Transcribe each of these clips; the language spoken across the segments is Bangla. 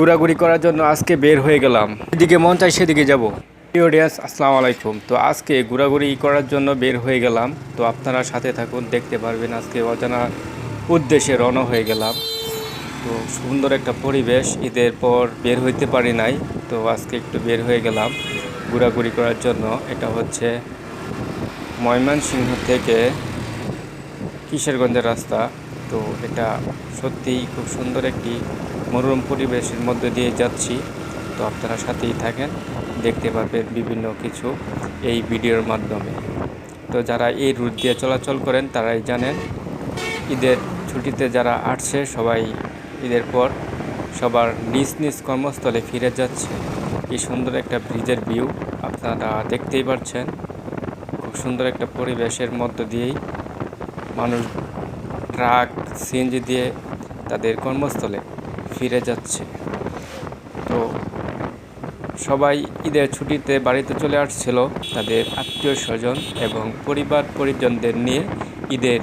ঘোরাঘুরি করার জন্য আজকে বের হয়ে গেলাম। এদিকে মন চাই সেদিকে যাব। অডিয়েন্স আসসালামু আলাইকুম। তো আজকে ঘোরাঘুরি করার জন্য বের হয়ে গেলাম। তো আপনারা সাথে থাকুন, দেখতে পারবেন আজকে অজানা উদ্দেশ্যে রওনা হয়ে গেলাম। তো সুন্দর একটা পরিবেশ, ঈদের পর বের হইতে পারি নাই। তো আজকে একটু বের হয়ে গেলাম ঘোরাঘুরি করার জন্য। এটা হচ্ছে ময়মনসিংহ থেকে কিশোরগঞ্জের রাস্তা। তো এটা সত্যিই খুব সুন্দর একটি মনোরম পরিবেশের মধ্যে দিয়ে যাচ্ছি। তো আপনারা সাথেই থাকেন, দেখতে পাবেন বিভিন্ন কিছু এই ভিডিওর মাধ্যমে। তো যারা এই রুট দিয়ে চলাচল করেন, তারাই জানেন, ঈদের ছুটিতে যারা আসছে, সবাই ঈদের পর সবার নিজ নিজ কর্মস্থলে ফিরে যাচ্ছে। কি সুন্দর একটা ব্রিজের ভিউ, আপনারা দেখতেই পাচ্ছেন খুব সুন্দর একটা পরিবেশের মধ্য দিয়েই মানুষ ট্রাক সিএনজি দিয়ে তাদের কর্মস্থলে ফিরে যাচ্ছে। তো সবাই ঈদের ছুটিতে বাড়িতে চলে আসছিল তাদের আত্মীয় স্বজন এবং পরিবার পরিজনদের নিয়ে ঈদের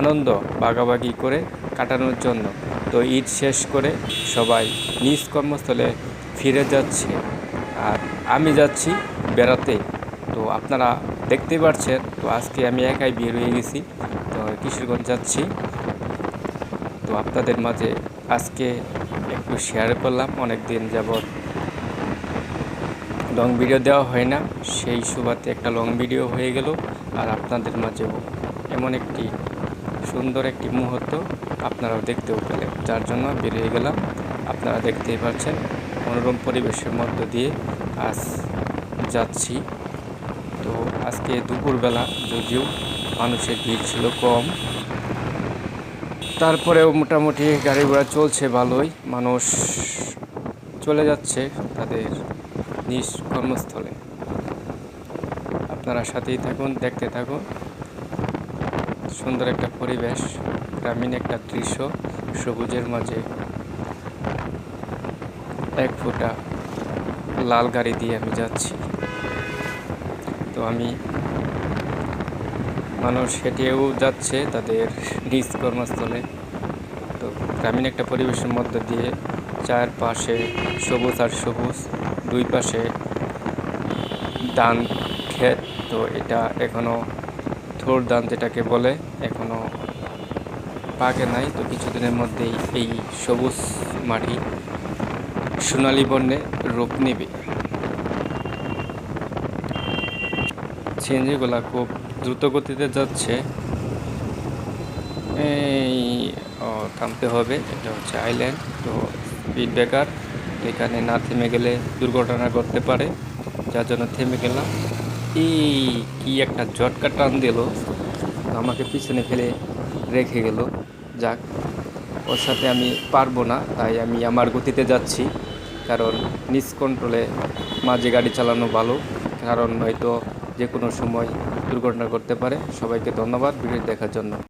আনন্দ ভাগাভাগি করে কাটানোর জন্য। তো ঈদ শেষ করে সবাই নিজ কর্মস্থলে ফিরে যাচ্ছে। আর আমি যাচ্ছি বেড়াতে। তো আপনারা দেখতেই পাচ্ছেন তো আজকে আমি একাই বের হয়ে গেছি। তো কিশোরগঞ্জ যাচ্ছি। তো আপনাদের মাঝে আজকে একটু শেয়ার করলাম। অনেক দিন যাবৎ লং ভিডিও দেওয়া হয় না। সেই সুবাদে একটা লং ভিডিও হয়ে গেল। আর আপনাদের মাঝেও এমন একটি সুন্দর একটি মুহূর্ত আপনারাও দেখতেও পেলেন। যার জন্য বেরিয়ে গেলাম। আপনারা দেখতেই পাচ্ছেন মনোরম পরিবেশের মধ্য দিয়ে আজ যাচ্ছি। তো আজকে দুপুরবেলা যদিও মানুষের ভিড় ছিল কম তারপরেও মোটামুটি গাড়ি ঘোড়া চলছে ভালোই। মানুষ চলে যাচ্ছে তাদের নিজ কর্মস্থলে। আপনারা সাথেই থাকুন, দেখতে থাকুন। সুন্দর একটা পরিবেশ, গ্রামীণ একটা দৃশ্য, সবুজের মাঝে এক ফোঁটা লাল গাড়ি দিয়ে আমি যাচ্ছি। তো আমি মানুষ হেঁটেও যাচ্ছে তাদের নিজ কর্মস্থলে। তো গ্রামীণ একটা পরিবেশের মধ্য দিয়ে চারপাশে সবুজ আর সবুজ, দুই পাশে ধান ক্ষেত, তো এটা এখনও থোর ধান যেটাকে বলে এখনও পাকে নাই। তো কিছুদিনের মধ্যেই এই সবুজ মাটি সোনালি বর্ণে রূপ নেবে। সিএনজিগুলা খুব দ্রুত গতিতে যাচ্ছে, এই থামতে হবে, এটা হচ্ছে আইল্যান্ড তো স্পিড ব্রেকার এখানে না থেমে গেলে দুর্ঘটনা ঘটতে পারে, যার জন্য থেমে গেলাম। এই, কি একটা ঝটকা টান দিল, আমাকে পিছনে ফেলে রেখে গেল, যাক, ওর সাথে আমি পারব না, তাই আমি আমার গতিতে যাচ্ছি, কারণ নিজ কন্ট্রোলে মাঝে গাড়ি চালানো ভালো, কারণ নয়তো যে কোনো সময় দুর্ঘটনা করতে পারে। সবাইকে ধন্যবাদ। ভিডিও দেখার জন্য।